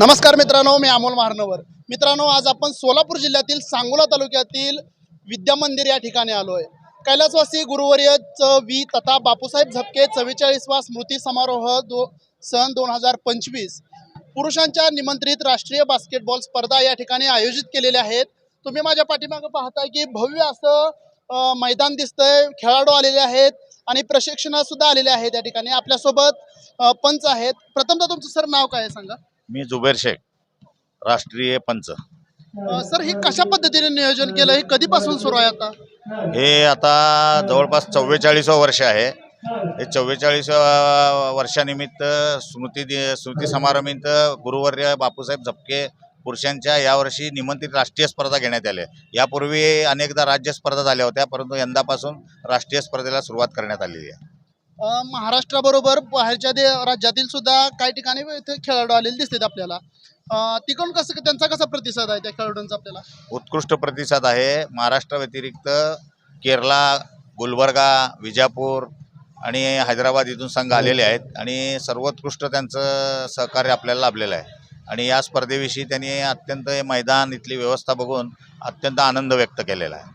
नमस्कार मित्रांनो मी अमोल महारनवर. मित्रांनो आज आपण सोलापूर जिल्ह्यातील सांगोला तालुक्यातील विद्या मंदिर या ठिकाणी आलो आहे कैलासवासी गुरुवर्य च वी तथा बापूसाहेब झपके चव्वेचाळीसवा स्मृती समारोह दो सन दोन हजार पंचवीस. पुरुषांच्या निमंत्रित राष्ट्रीय बास्केटबॉल स्पर्धा या ठिकाणी आयोजित केलेल्या आहेत. तुम्ही माझ्या पाठीमागं पाहताय की भव्य असं मैदान दिसतंय खेळाडू आलेले आहेत आणि प्रशिक्षण सुद्धा आलेले आहेत या ठिकाणी. आपल्यासोबत पंच आहेत. प्रथमतः तुमचं सर नाव काय आहे सांगा? मी जुबेर शेख राष्ट्रीय पंच. अ, सर हे कशा पद्धतीने नियोजन केलं? हे कधीपासून सुरू आहे आता? हे आता जवळपास चव्वेचाळीसवं वर्ष आहे. हे चव्वेचाळीसव्या वर्षानिमित्त स्मृती दि- स्मृती समारंभित गुरुवर्य बापूसाहेब झपके पुरुषांच्या यावर्षी निमंत्रित राष्ट्रीय स्पर्धा घेण्यात आल्या यापूर्वी अनेकदा राज्य स्पर्धा झाल्या होत्या परंतु यंदापासून राष्ट्रीय स्पर्धेला सुरुवात करण्यात आलेली आहे. महाराष्ट्राबरोबर बाहेरच्या दे राज्यातील सुद्धा काही ठिकाणी इथे खेळाडू आलेले दिसतात आपल्याला. तिकडून कसं त्यांचा कसा प्रतिसाद आहे त्या खेळाडूंचा आपल्याला? उत्कृष्ट प्रतिसाद आहे. महाराष्ट्र व्यतिरिक्त केरला गुलबर्गा विजापूर आणि हैदराबाद इथून संघ आलेले आहेत आणि सर्वोत्कृष्ट त्यांचं सहकार्य आपल्याला लाभलेलं आहे. आणि या स्पर्धेविषयी त्यांनी अत्यंत हे मैदान इथली व्यवस्था बघून अत्यंत आनंद व्यक्त केलेला आहे.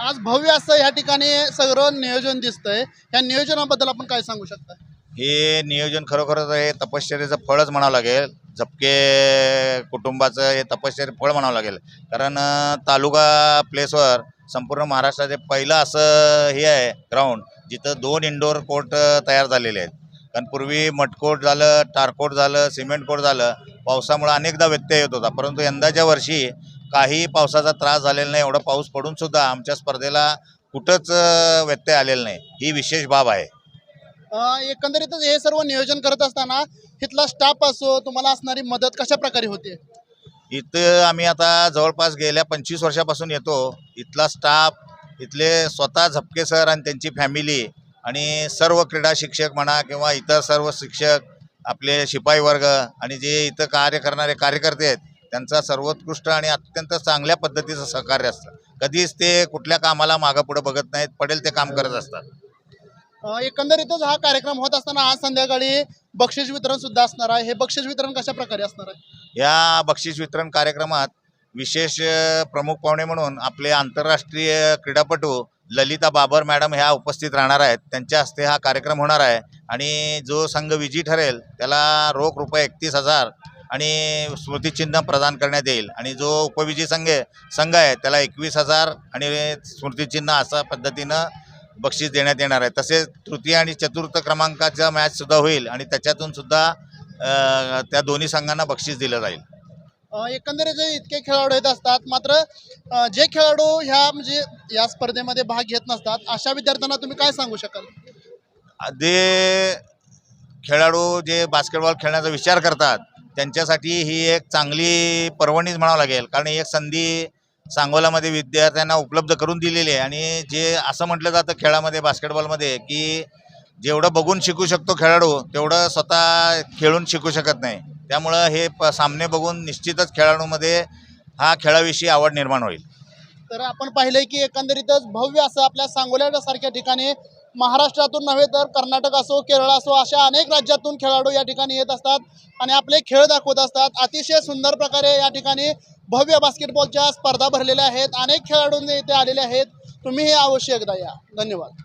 आज भव्य असं या ठिकाणी सगळं नियोजन दिसतंय. या नियोजनाबद्दल आपण काय सांगू शकता? हे नियोजन खरोखरच हे तपश्चर्याचं फळच म्हणावं लागेल. झपके कुटुंबाचं हे तपश्चर्य फळ म्हणावं लागेल. कारण तालुका प्लेसवर संपूर्ण महाराष्ट्राचे पहिलं असं हे आहे ग्राउंड जिथं दोन इंडोर कोर्ट तयार झालेले आहेत. कारण पूर्वी मटकोट झालं टारकोट झालं सिमेंट कोट झालं. पावसामुळे अनेकदा व्यत्यय येत होता. परंतु यंदाच्या वर्षी काही पावसाचा त्रास झालेला नाही एवढा पाऊस पडून सुद्धा आमच्या स्पर्धेला कुठंच व्यत्यय आलेला नाही. ही विशेष बाब आहे. एकंदरीतच हे सर्व नियोजन करत असताना तिथला स्टाफ असो तुम्हाला असणारी मदत कशा प्रकारे होते? इथं आम्ही आता जवळपास गेल्या पंचवीस वर्षापासून येतो. इथला स्टाफ इथले स्वतः झपके सर आणि त्यांची फॅमिली आणि सर्व क्रीडा शिक्षक म्हणा किंवा इतर सर्व शिक्षक आपले शिपाई वर्ग आणि जे इथं कार्य करणारे कार्यकर्ते आहेत त्यांचा सर्वोत्कृष्ट आणि अत्यंत चांगल्या पद्धतीचं सहकार्य असतं. कधीच ते कुठल्या कामाला मागं पुढं बघत नाहीत पडेल ते काम करत असतात. एकंदरीतच हा कार्यक्रम होत असताना आज संध्याकाळी बक्षीस वितरण सुद्धा असणार आहे. हे बक्षीस वितरण कशा प्रकारे असणार आहे? या बक्षीस वितरण कार्यक्रमात विशेष प्रमुख पाहुणे म्हणून आपले आंतरराष्ट्रीय क्रीडापटू ललिता बाबर मॅडम ह्या उपस्थित राहणार आहेत. त्यांच्या हस्ते हा कार्यक्रम होणार आहे. आणि जो संघ विजयी ठरेल त्याला रोख रुपये एकतीस हजार आणि स्मृतिचिन्ह प्रदान करण्यात येईल. आणि जो उपविजयी संघ आहे संघ आहे त्याला एकवीस हजार आणि स्मृतिचिन्ह अशा पद्धतीनं बक्षीस देण्यात येणार आहे. तसेच तृतीय आणि चतुर्थ क्रमांकाचा मॅचसुद्धा होईल आणि त्याच्यातून सुद्धा त्या दोन्ही संघांना बक्षीस दिलं जाईल. एकंदरीत जे इतके खेळाडू येत असतात मात्र जे खेळाडू ह्या म्हणजे या स्पर्धेमध्ये भाग घेत नसतात अशा विद्यार्थ्यांना तुम्ही काय सांगू शकाल? जे खेळाडू जे बास्केटबॉल खेळण्याचा विचार करतात त्यांच्यासाठी ही एक चांगली पर्वणीच म्हणावं लागेल. कारण एक संधी सांगोलामध्ये विद्यार्थ्यांना उपलब्ध करून दिलेली आहे. आणि जे असं म्हटलं जातं खेळामध्ये बास्केटबॉलमध्ये की जेवढं बघून शिकू शकतो खेळाडू तेवढं स्वतः खेळून शिकू शकत नाही. त्यामुळं हे प सामने बघून निश्चितच खेळाडूमध्ये हा खेळाविषयी आवड निर्माण होईल. तर आपण पाहिलंय की एकंदरीतच भव्य असं आपल्या सांगोल्यासारख्या ठिकाणी महाराष्ट्रातून नव्हे तर कर्नाटक असो केरळ असो अशा अनेक राज्यातून खेळाडू या ठिकाणी येत असतात आणि आपले खेळ दाखवत असतात. अतिशय सुंदर प्रकारे या ठिकाणी भव्य बास्केटबॉलच्या स्पर्धा भरलेल्या आहेत. अनेक खेळाडूंनी इथे आलेले आहेत. तुम्ही हे अवश्य एकदा या. धन्यवाद.